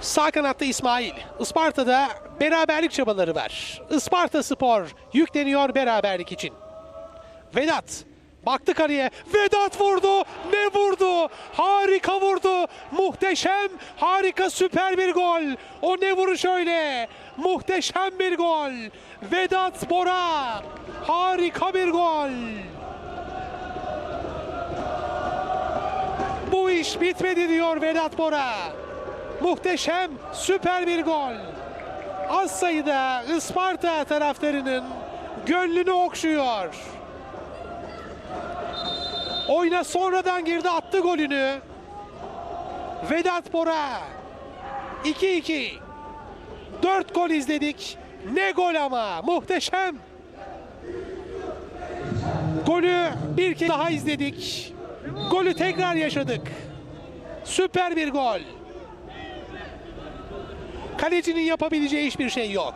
Sağ kanatta İsmail. Isparta'da beraberlik çabaları var. Isparta Spor yükleniyor beraberlik için. Vedat baktı kaleye. Vedat vurdu. Ne vurdu? Harika vurdu. Muhteşem, harika süper bir gol. O ne vuruş öyle? Muhteşem bir gol. Vedat Bora. Harika bir gol. Bu iş bitmedi diyor Vedat Bora. Muhteşem, süper bir gol. Az sayıda Isparta taraftarının gönlünü okşuyor. Oyuna sonradan girdi attı golünü. Vedat Bora. 2-2. 4 gol izledik. Ne gol ama muhteşem. Golü bir kez daha izledik. Golü tekrar yaşadık. Süper bir gol. Kalecinin yapabileceği hiçbir şey yok.